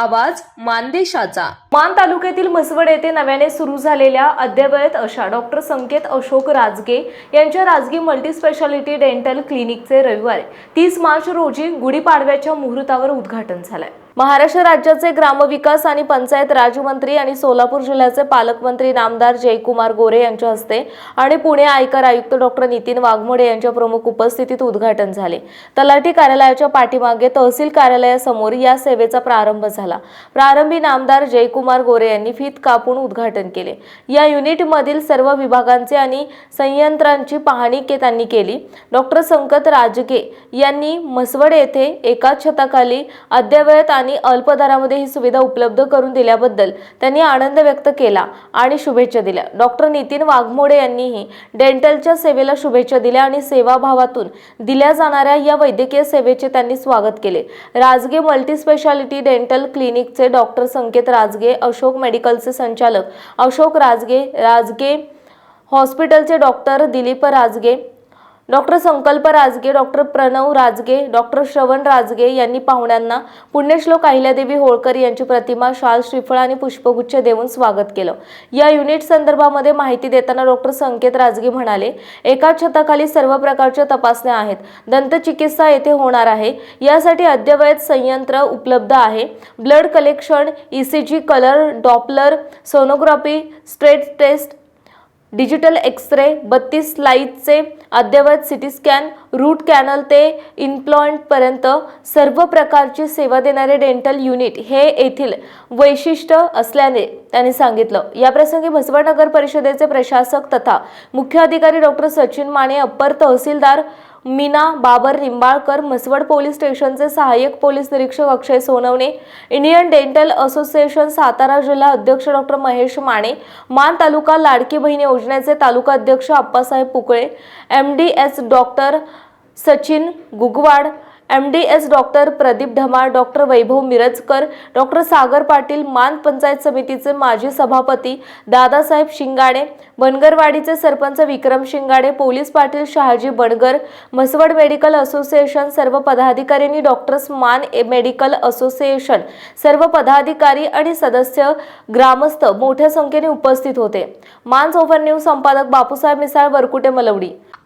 आवाज मानदेशाचा. मान तालुक्यातील म्हसवड येथे नव्याने सुरू झालेल्या अद्ययावत अशा डॉक्टर संकेत अशोक राजगे यांच्या राजगी मल्टी स्पेशालिटी डेंटल क्लिनिकचे रविवारी तीस मार्च रोजी गुढीपाडव्याच्या मुहूर्तावर उद्घाटन झालंय. महाराष्ट्र राज्याचे ग्रामविकास आणि पंचायत राजमंत्री आणि सोलापूर जिल्ह्याचे पालकमंत्री नामदार जयकुमार गोरे यांच्या हस्ते आणि पुणे आयकर आयुक्त डॉक्टर नितीन वाघमोडे यांच्या प्रमुख उपस्थितीत उद्घाटन झाले. तलाठी कार्यालयाच्या पाठीमागे तहसील कार्यालयासमोर या सेवेचा प्रारंभ झाला. प्रारंभी नामदार जयकुमार गोरे यांनी फीत कापून उद्घाटन केले. या युनिटमधील सर्व विभागांचे आणि संयंत्रांची पाहणी के त्यांनी केली. डॉक्टर संकत राजगे यांनी म्हसवड येथे एकाच छताखाली अद्ययावत आणि अल्प दरामध्ये ही सुविधा उपलब्ध करून दिल्याबद्दल त्यांनी आनंद व्यक्त केला आणि शुभेच्छा दिल्या. डॉक्टर नितीन वाघमोडे यांनीही डेंटलच्या सेवेला शुभेच्छा दिल्या आणि सेवाभावातून दिल्या जाणाऱ्या या वैद्यकीय सेवेचे त्यांनी स्वागत केले. राजगे मल्टी स्पेशालिटी डेंटल क्लिनिकचे डॉक्टर संकेत राजगे अशोक मेडिकलचे संचालक अशोक राजगे राजगे हॉस्पिटलचे doctor Dilip Rajage doctor Sankalp Rajage doctor Pranav Rajage doctor Shravan Rajage यांनी पाहुण्यांना पुण्यश्लोक अहिल्यादेवी होळकर यांची प्रतिमा शाल श्रीफळ आणि पुष्पगुच्छ देऊन स्वागत केलं. या युनिट संदर्भामध्ये माहिती देताना डॉक्टर संकेत राजगे म्हणाले एका छताखाली सर्व प्रकारच्या तपासण्या आहेत. दंतचिकित्सा येथे होणार आहे. यासाठी अद्यवयत संयंत्र उपलब्ध आहे. Blood collection ECG colour doppler sonography stress test digital xray बत्तीस स्लाईडचे अद्ययावत सिटी स्कॅन रूट कॅनल ते इम्प्लॉइंटपर्यंत सर्व प्रकारची सेवा देणारे डेंटल युनिट हे येथील वैशिष्ट्य असल्याने त्यांनी सांगितलं. याप्रसंगी भसवड नगर परिषदेचे प्रशासक तथा मुख्य अधिकारी doctor Sachin Mane upper tehsildar Meena Babar Nimbalkar Mhaswad police स्टेशनचे सहाय्यक पोलीस निरीक्षक Akshay Sonawane Indian dental association Satara जिल्हा अध्यक्ष डॉक्टर महेश माने मान तालुका लाडकी बहीण योजनेचे तालुका अध्यक्ष Appasaheb Pukale M D S doctor Sachin Gugwad M D S doctor Pradeep Dhamal doctor Vaibhav Mirajkar doctor Sagar Patil Maan panchayat समितीचे माजी सभापती दादासाहेब शिंगाडे बनगरवाडीचे sarpanch Vikram Shingade police Patil Shahaji Bangar Mhaswad medical association सर्व पदाधिकाऱ्यांनी डॉक्टर्स मान ए- मेडिकल असोसिएशन सर्व पदाधिकारी आणि सदस्य ग्रामस्थ मोठ्या संख्येने उपस्थित होते. मान सोफर न्यूज संपादक बापूसाहेब मिसाळ वरकुटे मलवडी.